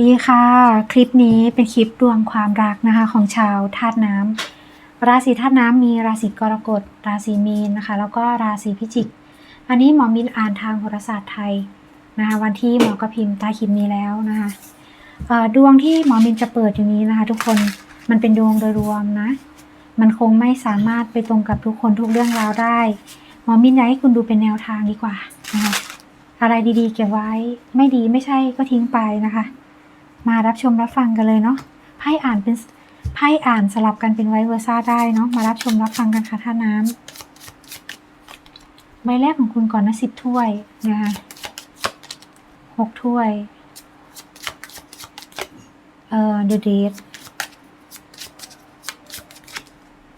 ดีค่ะ คลิปนี้เป็นคลิปดวงความรักนะคะของชาวธาตุน้ำราศีธาตุน้ำมีราศีกรกฎ ราศีมีนนะคะ แล้วก็ราศีพิจิก อันนี้หมอมินอ่านทางโหราศาสตร์ไทยนะคะวันที่หมอกระพิมพ์ใต้คลิปนี้แล้วนะคะดวงที่หมอมินจะเปิดอยู่นี้นะคะ ทุกคนมันเป็นดวงโดยรวมนะ มันคงไม่สามารถไปตรงกับทุกคนทุกเรื่องราวได้หมอมินอยากให้คุณดูเป็นแนวทางดีกว่านะคะอะไรดีๆเก็บไว้ไม่ดีไม่ใช่ก็ทิ้งไปนะคะ มารับชมรับฟังกันเลยเนาะไพ่อ่านเป็นไพ่อ่านสลับกันเป็นไวเวอร์ซ่าได้เนาะมารับชมรับฟังกันค่ะท่าน้ำใบแรกของคุณก่อนนะสิบถ้วยนะคะหกถ้วยเอ่อ The Date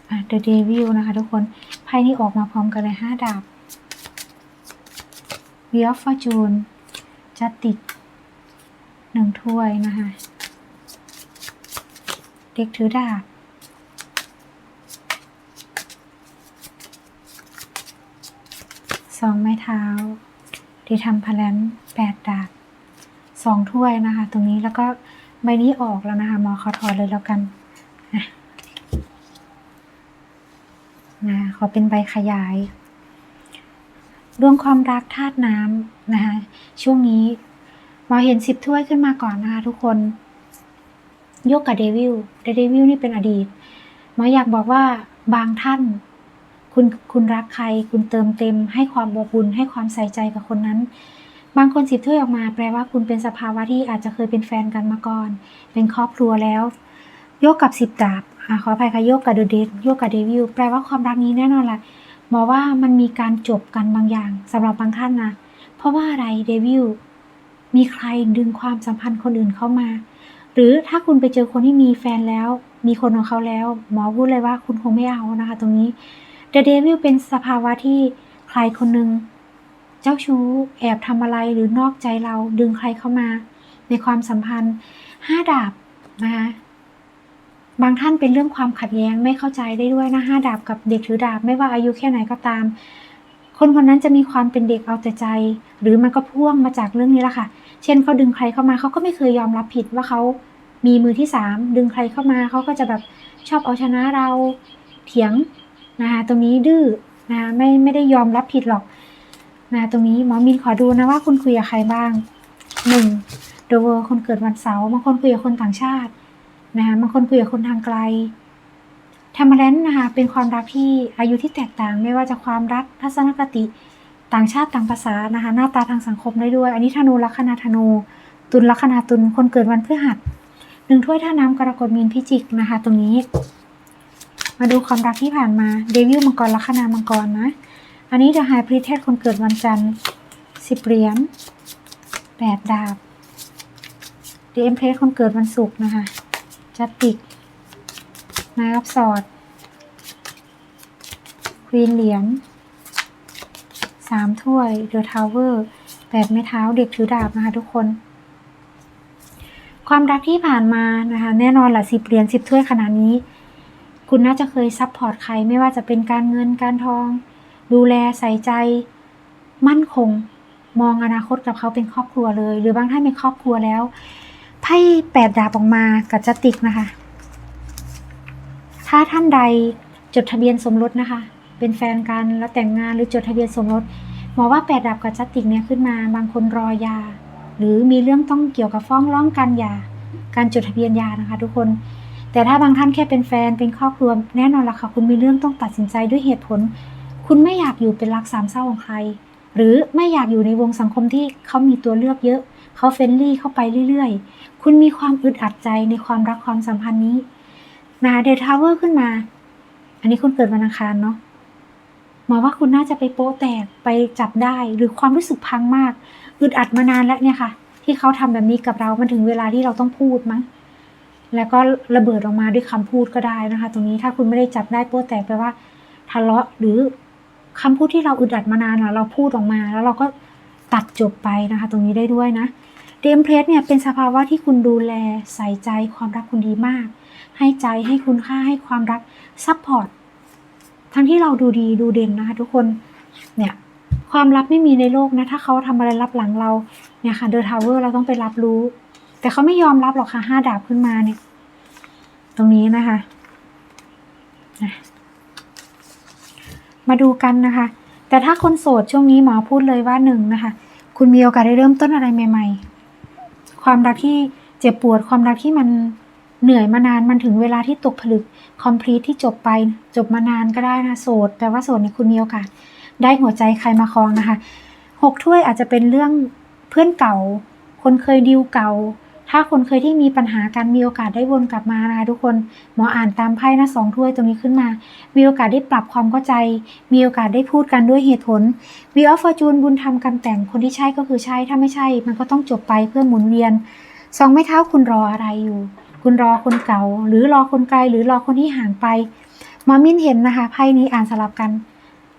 อะ The Devil นะคะทุกคนไพ่นี้ออกมาพร้อมกันเลยห้าดาบ Wheel of Fortune จัดติด หนึ่งถ้วยนะคะเด็กถือดาบสองไม้เท้า ที่ทำพลันแปดดาบสองถ้วยนะคะ ตรงนี้แล้วก็ใบนี้ออกแล้วนะคะมอขอถอดเลยแล้วกันนะขอเป็นใบขยาย ดวงความรักธาตุน้ำนะคะช่วงนี้ อเห็นสิบถ้วยขึ้นมาก่อนนะคะทุกคน ยกกับเดวิลเดวิลนี่เป็นอดีต หมออยากบอกว่าบางท่าน คุณคุณรักใคร คุณเติมเต็ม ให้ความอบอุ่นให้ความใส่ใจกับคนนั้น บางคนสิบถ้วยออกมา แปลว่าคุณเป็นสภาวะที่อาจจะเคยเป็นแฟนกันมาก่อน เป็นครอบครัวแล้ว โยกกับสิบดาบอขออภัยค่ะโยกกับเดเดโยกกับเดวิลแปลว่าความรักนี้แน่นอนแหละหมอว่ามันมีการจบกันบางอย่างสำหรับบางท่านนะเพราะว่าอะไรเดวิล มีใครดึงความสัมพันธ์คนอื่นเข้ามา หรือถ้าคุณไปเจอคนที่มีแฟนแล้ว มีคนของเขาแล้ว หมอพูดเลยว่าคุณคงไม่เอานะคะ ตรงนี้ The Devil เป็นสภาวะที่ใครคนหนึ่งเจ้าชู้ แอบทำอะไรหรือนอกใจเราดึงใครเข้ามา ในความสัมพันธ์ห้าดาบนะคะบางท่านเป็นเรื่องความขัดแย้งไม่เข้าใจได้ด้วยนะห้าดาบกับเด็กถือดาบไม่ว่าอายุแค่ไหนก็ตาม คนคนนั้นจะมีความเป็นเด็กเอาแต่ใจ หรือมันก็พ่วงมาจากเรื่องนี้ละค่ะ เช่นเขาดึงใครเข้ามาเขาก็ไม่เคยยอมรับผิดว่าเขามีมือที่สามดึงใครเข้ามาเขาก็จะแบบชอบเอาชนะเราเถียงนะคะตรงนี้ดื้อนะไม่ไม่ได้ยอมรับผิดหรอกนะตรงนี้หมอมินขอดูนะว่าคุณคุยกับใครบ้างหนึ่งเดอะเวอร์คนเกิดวันเสาร์บางคนคุยกับคนต่างชาตินะคะบางคนคุยกับคนทางไกลทำมาแลนนะคะเป็นความรักที่อายุที่แตกต่างไม่ว่าจะความรักทัศนคติ ต่างชาติต่างภาษานะคะ หน้าตาทางสังคมได้ด้วย อันนี้ธนูลัคนาธนู ตุลลัคนาตุลคนเกิดวันพฤหัสหนึ่งถ้วยท่าน้ำกรกฎมีนพิจิกนะคะ ตรงนี้ มาดูความรักที่ผ่านมาเดวิลมังกรลัคนามังกรนะอันนี้เดอะไฮพรีเทสคนเกิดวันจันทร์สิบเหรียญแปดดาบเดเอ็มเพรสคนเกิดวันศุกร์นะคะ จัตติก นายรับสอด ควีนเหรียญ สามถ้วยเดอะทาวเวอร์แปดไม้เท้าเด็กถือดาบนะคะทุกคน ความรักที่ผ่านมานะคะ แน่นอนหละสิบเหรียญสิบถ้วยขนาดนี้ คุณน่าจะเคยซัพพอร์ตใครไม่ว่าจะเป็นการเงินการทอง ดูแลใส่ใจ มั่นคง มองอนาคตกับเขาเป็นครอบครัวเลย หรือบางท่านเป็นครอบครัวแล้วไพ่แปดดาบออกมากับจัตติกนะคะ ถ้าท่านใดจดทะเบียนสมรสนะคะ เป็นแฟนกันแล้วแต่งงานหรือจดทะเบียนสมรสหมอว่าแปดดับกับจัตติกเนี่ยขึ้นมาบางคนรอยา หรือมีเรื่องต้องเกี่ยวกับฟ้องร้องกันยา การจดทะเบียนยานะคะ ทุกคน แต่ถ้าบางท่านแค่เป็นแฟนเป็นครอบครัวแน่นอนละค่ะ คุณมีเรื่องต้องตัดสินใจด้วยเหตุผล คุณไม่อยากอยู่เป็นรักสามเศร้าของใคร หรือไม่อยากอยู่ในวงสังคมที่เขามีตัวเลือกเยอะเขาเฟรนลี่เข้าไปเรื่อยๆ คุณมีความอึดอัดใจในความรักความสัมพันธ์นี้นาเดทาวเวอร์ขึ้นมา อันนี้คุณเกิดวันอังคารเนาะ หมอว่าคุณน่าจะไปโป๊แตกไปจับได้หรือความรู้สึกพังมากอึดอัดมานานแล้วเนี่ยค่ะ ที่เขาทำแบบนี้กับเรามันถึงเวลาที่เราต้องพูดมั้งแล้วก็ระเบิดออกมาด้วยคำพูดก็ได้นะคะ ตรงนี้ถ้าคุณไม่ได้จับได้โป๊แตกแปลว่าทะเลาะหรือคำพูดที่เราอึดอัดมานานเราพูดออกมา แล้วเราก็ตัดจบไปนะคะ ตรงนี้ได้ด้วยนะเดมเพลสเนี่ยเป็นสภาวะที่คุณดูแลใส่ใจความรักคุณดีมาก ให้ใจให้คุณค่าให้ความรักซัพพอร์ต ทั้งที่เราดูดีดูเด่นนะคะ ทุกคนเนี่ยความลับไม่มีในโลกนะ ถ้าเขาทำอะไรลับหลังเราเนี่ยค่ะเดอะทาวเวอร์เราต้องไปรับรู้ แต่เขาไม่ยอมรับหรอกค่ะห้าดาบขึ้นมาเนี่ย ตรงนี้นะคะอะมาดูกันนะคะ แต่ถ้าคนโสดช่วงนี้หมอพูดเลยว่าหนึ่งนะคะ คุณมีโอกาสได้เริ่มต้นอะไรใหม่ ๆ ความรักที่เจ็บปวดความรักที่มัน เหนื่อยมานานมันถึงเวลาที่ตกผลึกคอมพลีทที่จบไป จบมานานก็ได้นะโสดแต่ว่าโสดเนี่ยคุณมีโอกาส ได้หัวใจใครมาครองนะคะหกถ้วยอาจจะเป็นเรื่องเพื่อนเก่า คนเคยดิวเก่า ถ้าคนเคยที่มีปัญหากันมีโอกาสได้วนกลับมานะคะทุกคนหมออ่านตามไพ่นะสองถ้วยตรงนี้ขึ้นมา มีโอกาสได้ปรับความเข้าใจ มีโอกาสได้พูดกันด้วยเหตุผลวีออฟฟอร์จูนบุญทำกรรมแต่งคนที่ใช่ก็คือใช่ถ้าไม่ใช่ มันก็ต้องจบไปเพื่อหมุนเวียนสองไม้เท้าคุณรออะไรอยู่ คุณรอคนเก่า หรือรอคนไกล หรือรอคนที่ห่างไปหมอมินเห็นนะคะไพ่นี้อ่านสลับกัน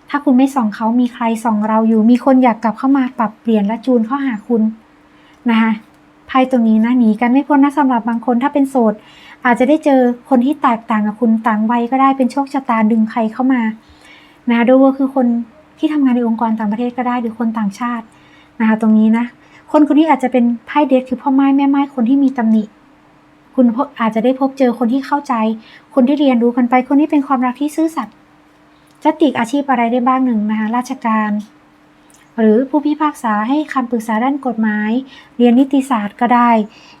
ถ้าคุณไม่ส่องเขามีใครส่องเราอยู่ มีคนอยากกลับเข้ามาปรับเปลี่ยนและจูนเข้าหาคุณนะคะไพ่ตรงนี้นะหนีกันไม่พ้นนะสำหรับบางคนถ้าเป็นโสด อาจจะได้เจอคนที่แตกต่างกับคุณต่างวัยก็ได้เป็นโชคชะตาดึงใครเข้ามานะโดยว่าคือคนที่ทำงานในองค์กรต่างประเทศก็ได้หรือคนต่างชาตินะคะตรงนี้นะคนคนนี้อาจจะเป็นไพ่เดทคือพ่อไม้แม่ไม้คนที่มีตำหนิ คุณอาจจะได้พบเจอคนที่เข้าใจ คนที่เรียนรู้กันไป คนนี้เป็นความรักที่ซื่อสัตย์จะติกอาชีพอะไรได้บ้างหนึ่งนะคะราชการ หรือผู้พิพากษาให้คำปรึกษาด้านกฎหมาย เรียนนิติศาสตร์ก็ได้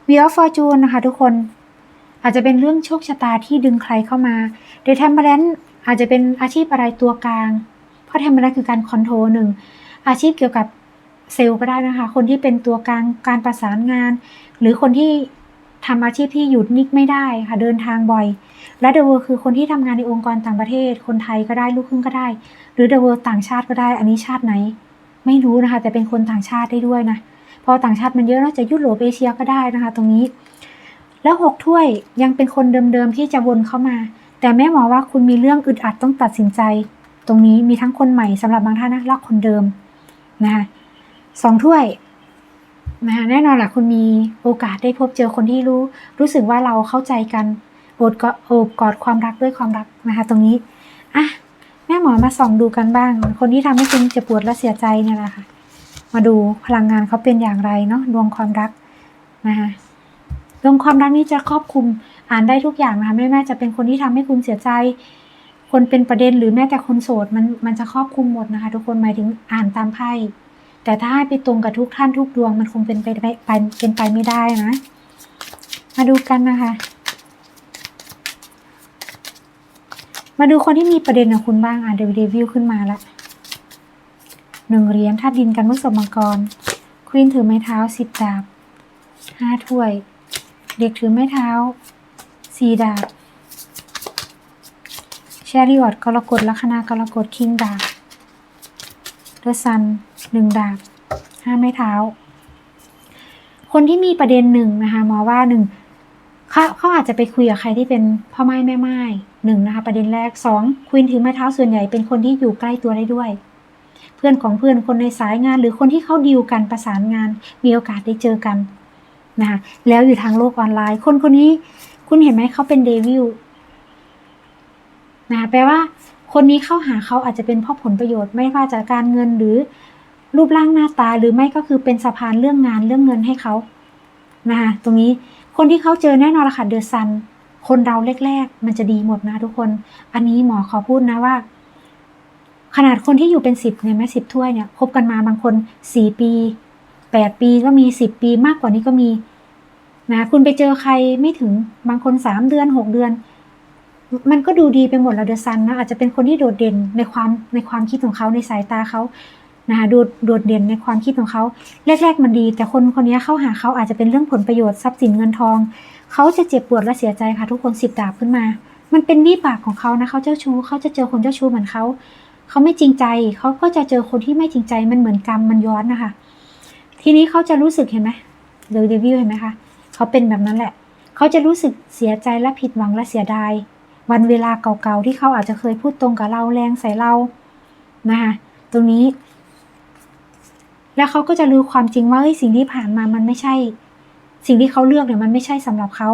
วีออฟฟอร์จูนนะคะทุกคนอาจจะเป็นเรื่องโชคชะตาที่ดึงใครเข้ามาเดทแทมเบรนอาจจะเป็นอาชีพอะไรตัวกลาง เพราะแทมเบรนคือการคอนโทรลหนึ่งอาชีพเกี่ยวกับเซลล์ก็ได้นะคะ คนที่เป็นตัวกลางการประสานงาน หรือคนที่ ทำอาชีพที่หยุดนิ่งไม่ได้ค่ะเดินทางบ่อย และเดอะเวิร์คือคนที่ทำงานในองค์กรต่างประเทศ คนไทยก็ได้ลูกครึ่งก็ได้ หรือเดอะเวิร์ต่างชาติก็ได้ อันนี้ชาติไหน ไม่รู้นะคะ แต่เป็นคนต่างชาติได้ด้วยนะพราะต่างชาติมันเยอะนอกจากยุโรปเอเชียก็ได้นะคะ ตรงนี้ แล้วหกถ้วยยังเป็นคนเดิมๆที่จะวนเข้ามา แต่แม่หมอว่าคุณมีเรื่องอึดอัดต้องตัดสินใจ ตรงนี้มีทั้งคนใหม่สำหรับบางท่านนะและคนเดิมนะคะสองถ้วย นะคะแน่นอนแหละคุณมีโอกาสได้พบเจอคนที่รู้ รู้สึกว่าเราเข้าใจกันโอบกอดโอบกอดความรักด้วยความรักนะคะ ตรงนี้อะแม่หมอมาส่องดูกันบ้าง คนที่ทำให้คุณเจ็บปวดและเสียใจเนี่ยแหละค่ะ มาดูพลังงานเขาเป็นอย่างไรเนาะดวงความรักนะคะดวงความรักนี้จะครอบคลุมอ่านได้ทุกอย่างนะคะไม่แม้จะเป็นคนที่ทำให้คุณเสียใจ คนเป็นประเด็นหรือแม้แต่คนโสดมันมันจะครอบคลุมหมดนะคะ ทุกคนหมายถึงอ่านตามไพ่ แต่ถ้าให้ไปตรงกับทุกท่านทุกดวงมันคงเป็นไปไปเป็นไปไม่ได้นะ มาดูกันนะคะ มาดูคนที่มีประเด็นกับคุณบ้างอะเดวิดวิวขึ้นมาละหนึ่งเหรียญธาตุดินกันมุสมังกรควีนถือไม้เท้าสิบดาบห้าถ้วย เด็กถือไม้เท้าสี่ดาบแชริออตกรกฎลัคนากรกฎคิงดาบ เดอะซันหนึ่งดาบห้าไม้เท้า คนที่มีประเด็นหนึ่งนะคะหมอว่าหนึ่งเขาเขาอาจจะไปคุยกับใครที่เป็นพ่อไม้แม่ไม้หนึ่งนะคะ ประเด็นแรกสองควีนถือไม้เท้าส่วนใหญ่เป็นคนที่อยู่ใกล้ตัวได้ด้วย เพื่อนของเพื่อนคนในสายงาน หรือคนที่เขาดีลกันประสานงาน มีโอกาสได้เจอกันนะคะแล้วอยู่ทางโลกออนไลน์ คนคนนี้ คุณเห็นไหมเขาเป็นเดวิลนะคะแปลว่า คนนี้เข้าหาเขาอาจจะเป็นเพราะผลประโยชน์ไม่ว่าจากการเงินหรือรูปร่างหน้าตาหรือไม่ก็คือเป็นสะพานเรื่องงานเรื่องเงินให้เขานะคะตรงนี้คนที่เขาเจอแน่นอนละค่ะเดือะซัน คนเราแรกๆ มันจะดีหมดนะทุกคน อันนี้หมอขอพูดนะว่า ขนาดคนที่อยู่เป็นสิบเนี่ยแม่สิบถ้วยเนี่ยคบกันมาบางคนสี่ปีแปดปีก็มีสิบปีมากกว่านี้ก็มีนะคุณไปเจอใครไม่ถึงบางคนสามเดือนหกเดือน มันก็ดูดีไปหมดแล้วเดอะซันนะอาจจะเป็นคนที่โดดเด่นในความในความคิดของเขาในสายตาเขานะคะโดดโดดเด่นในความคิดของเขาแรก ๆ มันดี แต่คนคนนี้เข้าหาเขาอาจจะเป็นเรื่องผลประโยชน์ทรัพย์สินเงินทอง เขาจะเจ็บปวดและเสียใจค่ะทุกคนสิบดาบขึ้นมา มันเป็นวิบากของเขานะเขาเจ้าชู้เขาจะเจอคนเจ้าชู้เหมือนเขาเขาไม่จริงใจเขาก็จะเจอคนที่ไม่จริงใจมันเหมือนกรรมมันย้อนนะคะ ทีนี้เขาจะรู้สึกเห็นไหมเดวิลเห็นไหมคะเขาเป็นแบบนั้นแหละ เขาจะรู้สึกเสียใจและผิดหวังและเสียดาย วันเวลาเก่าๆที่เขาอาจจะเคยพูดตรงกับเราแรงใส่เรานะคะตรงนี้ แล้วเขาก็จะรู้ความจริงว่าสิ่งที่ผ่านมามันไม่ใช่ สิ่งที่เขาเลือกเนี่ยมันไม่ใช่สำหรับเขา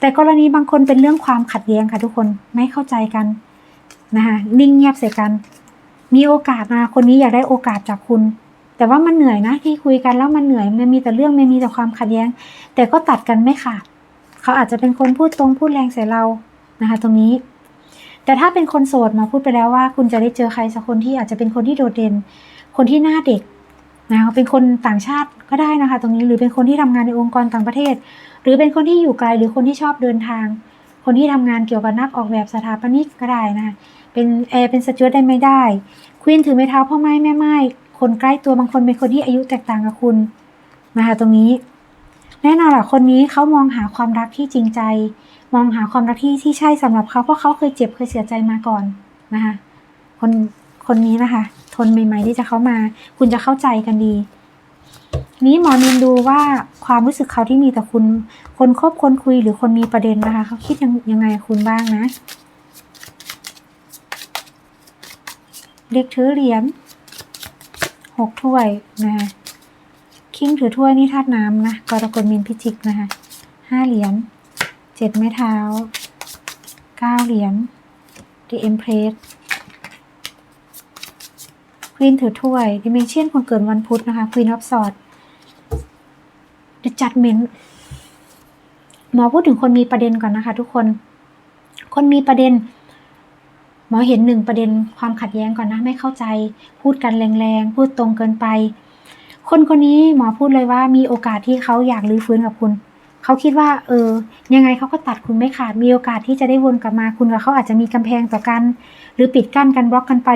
แต่กรณีบางคนเป็นเรื่องความขัดแย้งค่ะทุกคนไม่เข้าใจกันนะคะนิ่งเงียบใส่กัน มีโอกาสนะคนนี้อยากได้โอกาสจากคุณ แต่ว่ามันเหนื่อยนะที่คุยกันแล้วมันเหนื่อยมันมีแต่เรื่องมันมีแต่ความขัดแย้ง แต่ก็ตัดกันไม่ขาดเขาอาจจะเป็นคนพูดตรงพูดแรงใส่เรา นะคะ ตรงนี้ แต่ถ้าเป็นคนโสดมาพูดไปแล้วว่า คุณจะได้เจอใครสักคนที่อาจจะเป็นคนที่โดดเด่น คนที่หน้าเด็กนะคะเป็นคนต่างชาติก็ได้นะคะ ตรงนี้หรือเป็นคนที่ทำงานในองค์กรต่างประเทศ หรือเป็นคนที่อยู่ไกลหรือคนที่ชอบเดินทาง คนที่ทำงานเกี่ยวกับนักออกแบบสถาปนิกก็ได้นะคะเป็นแอร์เป็นสจวตได้ไม่ได้ ควีนถือไม้เท้าพ่อไม้แม่ไม้คนใกล้ตัวบางคนเป็นคนที่อายุแตกต่างกับคุณนะคะตรงนี้ แน่นอนแหละคนนี้เขามองหาความรักที่จริงใจ มองหาความรักที่ที่ใช่สำหรับเขาเพราะเขาเคยเจ็บเคยเสียใจมาก่อนนะคะคนคนนี้นะคะ ทนใหม่ ๆ ที่จะเข้ามา คุณจะเข้าใจกันดี นี้หมอนินดูว่าความรู้สึกเขาที่มีแต่คุณ คนคบคนคุยหรือคนมีประเด็นนะคะเขาคิดยังยังไงคุณบ้างนะเด็กถือเหรียญหกถ้วยนะคะ คิงถือถ้วยนี่ธาตุน้ำนะกรกฎมินพิจิกนะคะห้าเหรียญเจ็ดไม้เท้าเก้าเหรียญ The Empress ควีนถือถ้วยดิเมนเชียนคนเกิดวันพุธนะคะ Queen of Swords The Judgment หมอพูดถึงคนมีประเด็นก่อนนะคะ ทุกคน คนมีประเด็น หมอเห็นหนึ่งประเด็นความขัดแย้งก่อนนะ ไม่เข้าใจ พูดกันแรงๆ พูดตรงเกินไป คนคนนี้หมอพูดเลยว่ามีโอกาสที่เขาอยากรื้อฟื้นกับคุณ เขาคิดว่า เออ ยังไงเขาก็ตัดคุณไม่ขาด มีโอกาสที่จะได้วนกลับมาคุณกับเขาอาจจะมีกำแพงต่อกัน หรือปิดกั้นกันบล็อกกันไป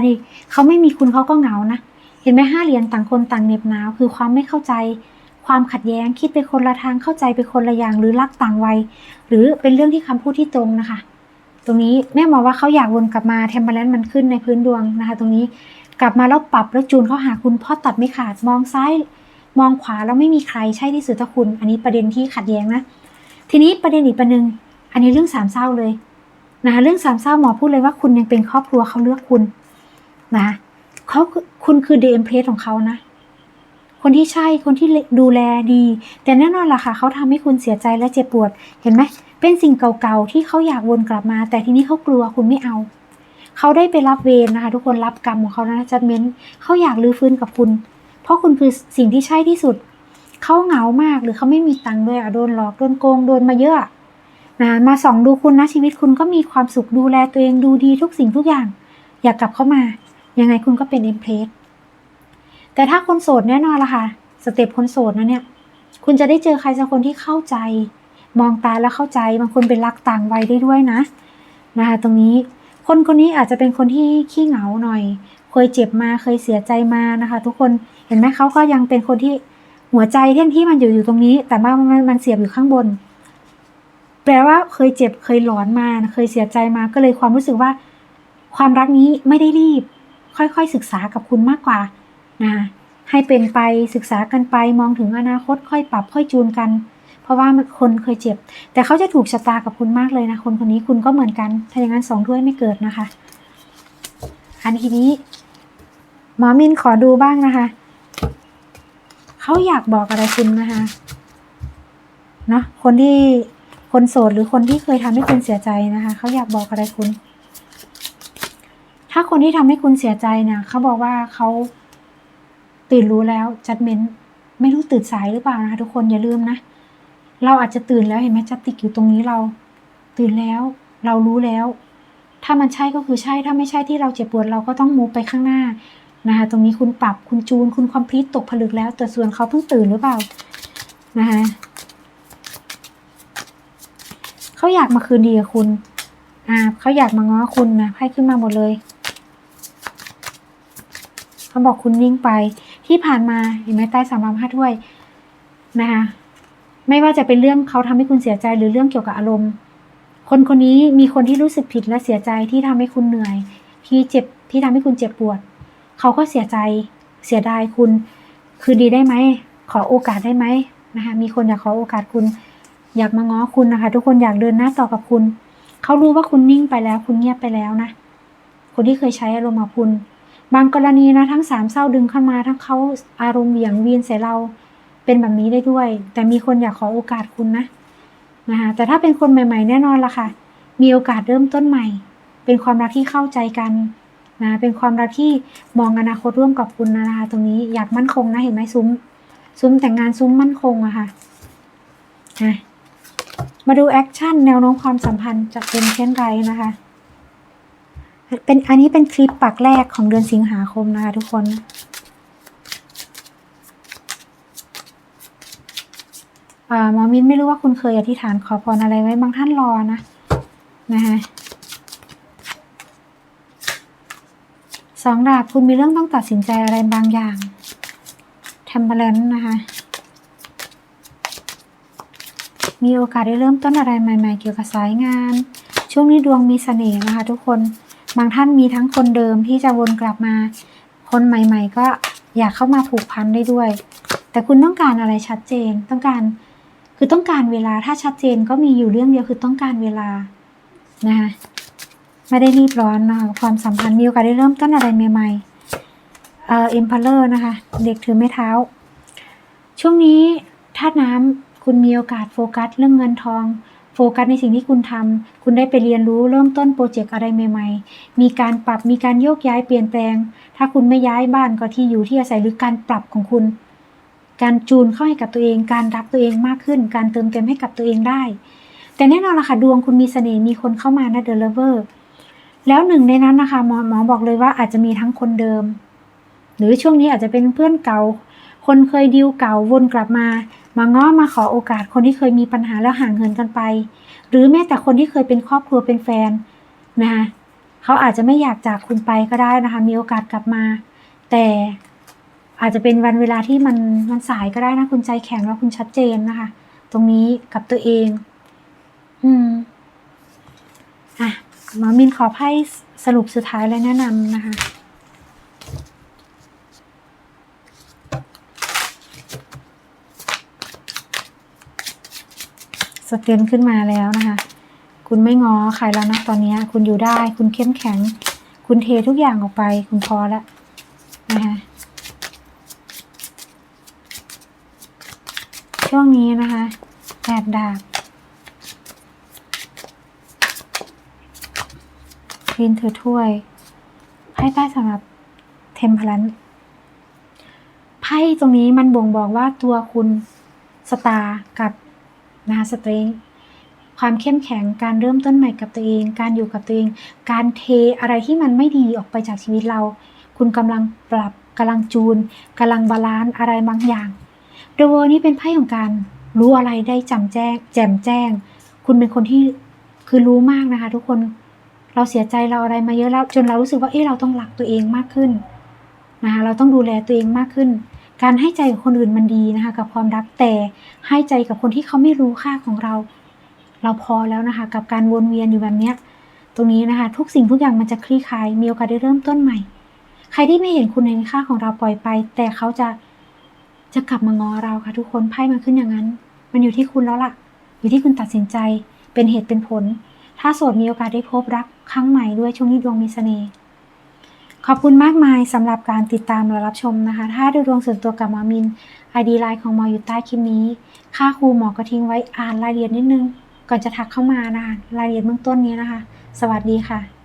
เขาไม่มีคุณเขาก็เหงานะ เห็นไหมห้าเหรียญต่างคนต่างเหน็บหนาว คือความไม่เข้าใจ ความขัดแย้ง คิดไปคนละทาง เข้าใจไปคนละอย่าง หรือรักต่างวัย หรือเป็นเรื่องที่คำพูดที่ตรงนะคะ ตรงนี้แม่มองว่าเขาอยากวนกลับมาเทมเ r อร์มันขึ้นในพื้นดวงนะคะ ตรงนี้ กลับมาแล้วปรับแล้วจูนเข้าหาคุณพ่อตัดไม่ขาดมองซ้าย มองขวาแล้วไม่มีใครใช่ที่สุดถ้าคุณ อันนี้ประเด็นที่ขัดแย้งนะ ทีนี้ประเด็นอีกประเด็นอันนี้เรื่องสามเศร้าเลยนะคะเรื่องสามเศร้าหมอพูดเลยว่าคุณยังเป็นครอบครัวเขาเลือกคุณนะเขาคุณคือเดมเพลสของเขานะ คนที่ใช่คนที่ดูแลดี แต่แน่นอนล่ะค่ะเขาทำให้คุณเสียใจและเจ็บปวด เห็นไหมเป็นสิ่งเก่าๆที่เขาอยากวนกลับมา แต่ทีนี้เขากลัวคุณไม่เอา เขาได้ไปรับเวรนะคะ ทุกคนรับกรรมของเขานะจัดเม้นเขาอยากรื้อฟื้นกับคุณ เพราะคุณคือสิ่งที่ใช่ที่สุด เขาเหงามากหรือเขาไม่มีตังค์ด้วยอะโดนหลอกโดนโกงโดนมาเยอะนะมาส่องดูคุณนะชีวิตคุณก็มีความสุขดูแลตัวเองดูดีทุกสิ่งทุกอย่าง อยากกลับเข้ามา ยังไงคุณก็เป็นเอ็มเพลสแต่ถ้าคนโสดแน่นอนละค่ะสเต็ปคนโสดนะเนี่ย คุณจะได้เจอใครสักคนที่เข้าใจ มองตาแล้วเข้าใจบางคนเป็นรักต่างวัยได้ด้วยนะนะคะตรงนี้ คนคนนี้อาจจะเป็นคนที่ขี้เหงาหน่อย เคยเจ็บมาเคยเสียใจมานะคะ ทุกคนเห็นไหมเขาก็ยังเป็นคนที่หัวใจเที่ที่มันอยู่อยู่ตรงนี้ แต่ว่ามันมันเสียบอยู่ข้างบน แปลว่าเคยเจ็บเคยหลอนมาเคยเสียใจมาก็เลยความรู้สึกว่า ความรักนี้ไม่ได้รีบ ค่อยๆศึกษากับคุณมากกว่านะให้เป็นไปศึกษากันไปมองถึงอนาคตค่อยปรับค่อยจูนกัน เพราะว่าคนเคยเจ็บ แต่เขาจะถูกชะตากับคุณมากเลยนะ คนคนนี้คุณก็เหมือนกัน ถ้าอย่างนั้นสองถ้วยไม่เกิดนะคะ อันทีนี้ หมอมินขอดูบ้างนะคะ เขาอยากบอกอะไรคุณนะคะเนาะคนที่คนโสดหรือคนที่เคยทำให้คุณเสียใจนะคะ เขาอยากบอกอะไรคุณ ถ้าคนที่ทำให้คุณเสียใจเนี่ยเขาบอกว่าเขาตื่นรู้แล้วจัดเมนไม่รู้ตื่นสายหรือเปล่านะคะ ทุกคนอย่าลืมนะ เราอาจจะตื่นแล้วเห็นไหมจับติกอยู่ตรงนี้เรา ตื่นแล้ว เรารู้แล้ว ถ้ามันใช่ก็คือใช่ถ้าไม่ใช่ที่เราเจ็บปวดเราก็ต้องมูไปข้างหน้านะคะตรงนี้คุณปรับคุณจูน คุณคอมพลีตตกผลึกแล้วแต่ส่วนเขาเพิ่งตื่นหรือเปล่านะคะเขาอยากมาคืนดีกับคุณอ่าเขาอยากมาง้อคุณนะให้ขึ้นมาหมดเลยเขาบอกคุณนิ่งไปที่ผ่านมาเห็นไหมใต้สามลำห้าถ้วยนะคะ ไม่ว่าจะเป็นเรื่องเขาทำให้คุณเสียใจหรือเรื่องเกี่ยวกับอารมณ์ คนคนนี้มีคนที่รู้สึกผิดและเสียใจที่ทำให้คุณเหนื่อย ที่เจ็บที่ทำให้คุณเจ็บปวด เขาก็เสียใจเสียดายคุณ คือดีได้ไหม ขอโอกาสได้ไหมนะคะมีคนอยากขอโอกาสคุณ อยากมาง้อคุณนะคะ ทุกคนอยากเดินหน้าต่อกับคุณ เขารู้ว่าคุณนิ่งไปแล้วคุณเงียบไปแล้วนะคนที่เคยใช้อารมณ์กับคุณ บางกรณีนะทั้งสามเศร้าดึงเข้ามาทั้งเขาอารมณ์เหวี่ยงวีนใส่เรา เป็นแบบนี้ได้ด้วย แต่มีคนอยากขอโอกาสคุณนะนะคะแต่ถ้าเป็นคนใหม่ ๆ แน่นอนละค่ะ มีโอกาสเริ่มต้นใหม่ เป็นความรักที่เข้าใจกันนะเป็นความรักที่มองอนาคตร่วมกับคุณนะคะตรงนี้อยากมั่นคงนะเห็นไหมซุ้ม ซุ้มแต่งงานซุ้มมั่นคงอะค่ะนะมาดูแอคชั่นแนวโน้มความสัมพันธ์จะเป็นเช่นไรนะคะ เป็นอันนี้เป็นคลิปปักแรกของเดือนสิงหาคมนะคะทุกคน อ่า หมอมินไม่รู้ว่าคุณเคยอธิษฐานขอพรอะไรไว้บางท่านรอนะนะคะสองดาบคุณมีเรื่องต้องตัดสินใจอะไรบางอย่างทำบาลานซ์นะคะ มีโอกาสได้เริ่มต้นอะไรใหม่ ๆ เกี่ยวกับสายงาน ช่วงนี้ดวงมีเสน่ห์นะคะ ทุกคนบางท่านมีทั้งคนเดิมที่จะวนกลับมา คนใหม่ ๆ ก็อยากเข้ามาผูกพันได้ด้วย แต่คุณต้องการอะไรชัดเจนต้องการ คือต้องการเวลาถ้าชัดเจนก็มีอยู่เรื่องเดียวคือต้องการเวลานะคะไม่ได้รีบร้อนนะคะความสัมพันธ์มีโอกาสได้เริ่มต้นอะไรใหม่ๆเอ่อเอ็มพาเลอร์นะคะ เด็กถือไม้เท้า ช่วงนี้ธาน้ำคุณมีโอกาสโฟกัสเรื่องเงินทอง โฟกัสในสิ่งที่คุณทำคุณได้ไปเรียนรู้เริ่มต้นโปรเจกต์อะไรใหม่ ๆ มีการปรับมีการโยกย้ายเปลี่ยนแปลง ถ้าคุณไม่ย้ายบ้านก็ที่อยู่ที่อาศัยหรือการปรับของคุณ การจูนเข้าให้กับตัวเอง การรักตัวเองมากขึ้น การเติมเต็มให้กับตัวเองได้ แต่แน่นอนละค่ะดวงคุณมีเสน่ห์มีคนเข้ามานะเดอะเลเวอร์แล้วหนึ่งในนั้นนะคะหมอหมอบอกเลยว่าอาจจะมีทั้งคนเดิม หรือช่วงนี้อาจจะเป็นเพื่อนเก่า คนเคยดิวเก่าวนกลับมา มาง้อมาขอโอกาสคนที่เคยมีปัญหาแล้วห่างเหินกันไป หรือแม้แต่คนที่เคยเป็นครอบครัวเป็นแฟนนะคะเขาอาจจะไม่อยากจากคุณไปก็ได้นะคะ มีโอกาสกลับมา แต่ อาจจะเป็นวันเวลาที่มันมันสายก็ได้นะคุณใจแข็งแล้วคุณชัดเจนนะคะ ตรงนี้กับตัวเอง อืมอะหมอมินขอไพ่สรุปสุดท้ายและแนะนำนะคะสเตนขึ้นมาแล้วนะคะ คุณไม่ง้อใครแล้วนะตอนนี้คุณอยู่ได้ คุณเข้มแข็ง คุณเททุกอย่างออกไป คุณพอแล้วนะคะ ช่วงนี้นะคะแปดดาบคลีนถือถ้วยไพ่ใต้สำหรับเทมพลันไพ่ตรงนี้มันบ่งบอกว่าตัวคุณสตาร์กับนาสตริงความเข้มแข็งการเริ่มต้นใหม่กับตัวเอง การอยู่กับตัวเอง การเทอะไรที่มันไม่ดีออกไปจากชีวิตเรา คุณกำลังปรับกำลังจูนกำลังบาลานซ์อะไรบางอย่าง เดอะเวอร์นี้เป็นไพ่ของการรู้อะไรได้จำแจ้ง แจ่มแจ้ง คุณเป็นคนที่คือรู้มากนะคะ ทุกคนเราเสียใจเราอะไรมาเยอะแล้วจนเรารู้สึกว่าเออเราต้องรักตัวเองมากขึ้นนะคะเราต้องดูแลตัวเองมากขึ้น การให้ใจกับคนอื่นมันดีนะคะ กับความรักแต่ให้ใจกับคนที่เขาไม่รู้ค่าของเรา เราพอแล้วนะคะ กับการวนเวียนอยู่แบบเนี้ยตรงนี้นะคะ ทุกสิ่งทุกอย่างมันจะคลี่คลายมีโอกาสได้เริ่มต้นใหม่ ใครที่ไม่เห็นคุณในค่าของเราปล่อยไป แต่เขาจะ จะกลับมางอเราค่ะทุกคนไพ่มันขึ้นอย่างนั้น มันอยู่ที่คุณแล้วล่ะ อยู่ที่คุณตัดสินใจเป็นเหตุเป็นผล ถ้าโสดมีโอกาสได้พบรักครั้งใหม่ด้วยช่วงนี้ดวงมีเสน่ห์ขอบคุณมากมายสำหรับการติดตามและรับชมนะคะ ถ้าดูดวงส่วนตัวกับหมอมินไอดีไลน์ของหมออยู่ใต้คลิปนี้ ค่าครูหมอก็ทิ้งไว้อ่านรายละเอียดนิดนึง ก่อนจะทักเข้ามานะคะรายละเอียดเบื้องต้นนี้นะคะ สวัสดีค่ะ